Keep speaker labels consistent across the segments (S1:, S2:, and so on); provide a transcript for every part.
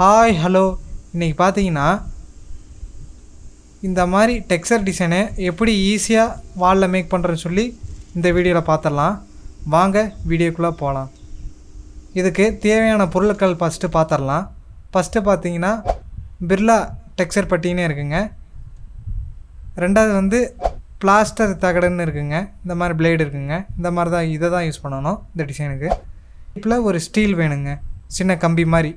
S1: Hi hello இன்றைக்கி பார்த்தீங்கன்னா இந்த மாதிரி டெக்ஸ்சர் டிசைனை எப்படி ஈஸியாக வாலில் மேக் பண்ணுறேன்னு சொல்லி இந்த வீடியோவில் பார்த்துடலாம். வாங்க வீடியோக்குள்ளே போகலாம் இதுக்கு தேவையான பொருட்கள் ஃபஸ்ட்டு பார்த்துடலாம். ஃபஸ்ட்டு பார்த்தீங்கன்னா பிர்லா டெக்ஸ்சர் பட்டின்னு இருக்குங்க. ரெண்டாவது வந்து பிளாஸ்டர் தகடுன்னு இருக்குங்க. இந்த மாதிரி பிளேடு இருக்குங்க. இந்த மாதிரி தான் இதை தான் யூஸ் பண்ணணும் இந்த டிசைனுக்கு இப்போ ஒரு ஸ்டீல் வேணுங்க. சின்ன கம்பி மாதிரி.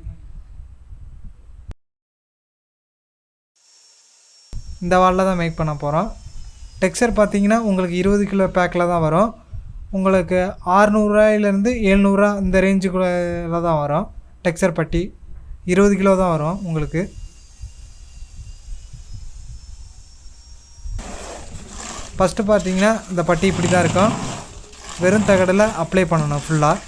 S1: இந்த வாலில் தான் மேக் பண்ண போகிறோம் டெக்ஸ்சர் பார்த்தீங்கன்னா உங்களுக்கு இருபது கிலோ பேக்கில் தான் வரும். உங்களுக்கு ஆறுநூறுவாயிலேருந்து எழுநூறுவா இந்த ரேஞ்சுக்குள்ள தான் வரும். டெக்ஸ்சர் பட்டி இருபது கிலோ தான் வரும் உங்களுக்கு. ஃபஸ்ட்டு பார்த்தீங்கன்னா இந்த பட்டி இப்படி தான் இருக்கும். வெறும் தகடில் அப்ளை பண்ணணும் ஃபுல்லாக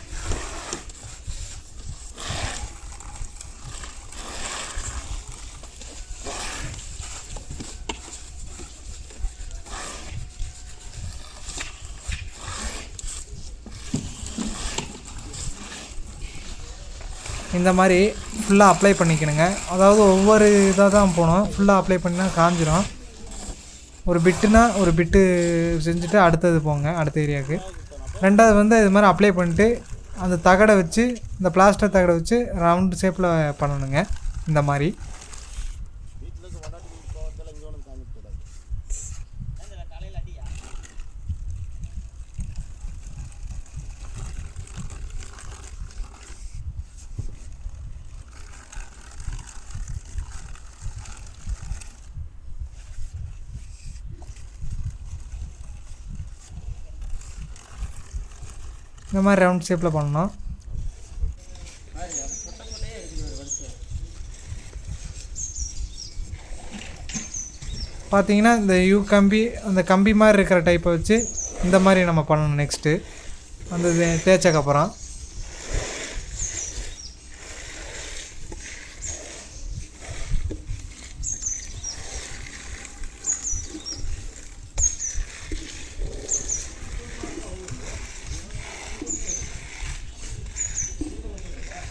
S1: இந்த மாதிரி ஃபுல்லாக அப்ளை பண்ணிக்கணுங்க. அதாவது ஒவ்வொரு இதாக தான் போகணும் ஃபுல்லாக அப்ளை பண்ணால் காஞ்சிரும். ஒரு பிட்டுனா ஒரு பிட்டு செஞ்சுட்டு அடுத்தது போங்க அடுத்த ஏரியாவுக்கு ரெண்டாவது வந்து இது மாதிரி அப்ளை பண்ணிட்டு அந்த தகடை வச்சு இந்த பிளாஸ்டர் தகடை வச்சு ரவுண்டு ஷேப்பில் பண்ணணுங்க. இந்த மாதிரி. இந்த மாதிரி ரவுண்ட் ஷேப்பில் பண்ணணும். பார்த்தீங்கன்னா இந்த யூ கம்பி அந்த கம்பி மாதிரி இருக்கிற டைப்பை வச்சு இந்த மாதிரி நம்ம பண்ணணும் நெக்ஸ்ட்டு அந்த தே- தேய்ச்சக்கப்புறம்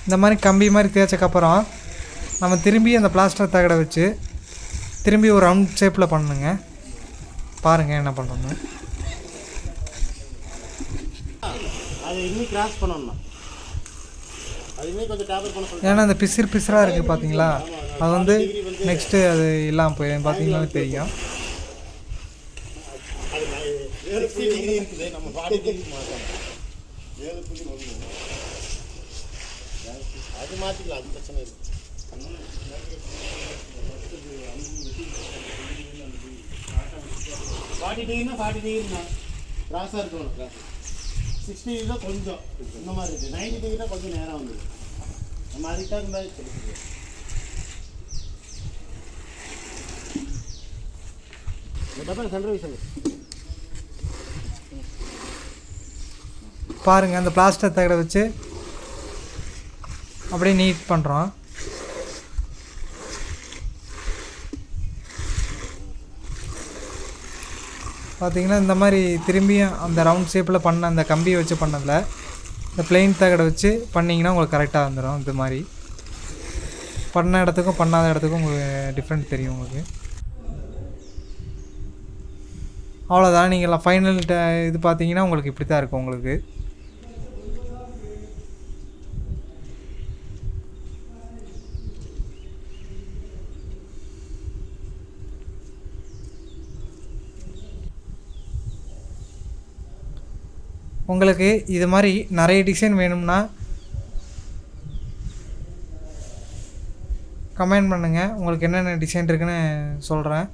S1: இந்த மாதிரி கம்பி மாதிரி தேய்ச்சக்கப்புறம் நம்ம திரும்பி அந்த பிளாஸ்டர் தகடை வச்சு திரும்பி ஒரு ரவுண்ட் ஷேப்பில் பண்ணணுங்க பாருங்கள் என்ன பண்ணுறோன்னு
S2: அது இன்னும் கிராஸ் பண்ணணும்
S1: ஏன்னா அந்த பிசிறு பிசிறாக இருக்குது பார்த்தீங்களா அது வந்து நெக்ஸ்ட்டு அது இல்லாமல் போயிடும் பார்த்தீங்கன்னா தெரியும்.
S2: ஏழு புள்ளி அது மாற்றிக்கலாம் அது பிரச்சனை இல்லை. ஃபார்ட்டி டிகிரினா ஃபார்ட்டி டிகிரினா கிராஸாக இருக்கணும் கிராஸ் சிக்ஸ்டி டிகிரினா கொஞ்சம் இந்த மாதிரி இருக்குது நைன்டி டிகிரினா கொஞ்சம் நேரம் வந்துடும் நம்ம அதுக்கு தகுந்த மாதிரி தெரிஞ்சுக்கலாம்
S1: பாருங்கள் அந்த பிளாஸ்டர் தகடை வச்சு அப்படியே நீட் பண்ணுறோம் பார்த்தீங்கன்னா இந்த மாதிரி திரும்பியும் அந்த ரவுண்ட் ஷேப்பில் பண்ண அந்த கம்பியை வச்சு பண்ணதில் இந்த பிளெயின் தகடை வச்சு பண்ணிங்கன்னா உங்களுக்கு கரெக்டாக வந்துடும் இது மாதிரி. பண்ண இடத்துக்கும் பண்ணாத இடத்துக்கும் உங்களுக்கு டிஃப்ரெண்ட் தெரியும் உங்களுக்கு. அவ்வளோதான் நீங்கள் ஃபைனல் இது பார்த்தீங்கன்னா உங்களுக்கு இப்படி தான் இருக்கும் உங்களுக்கு. உங்களுக்கு இது மாதிரி நிறைய டிசைன் வேணும்னா கமெண்ட் பண்ணுங்கள் உங்களுக்கு என்னென்ன டிசைன் இருக்குன்னு சொல்கிறேன்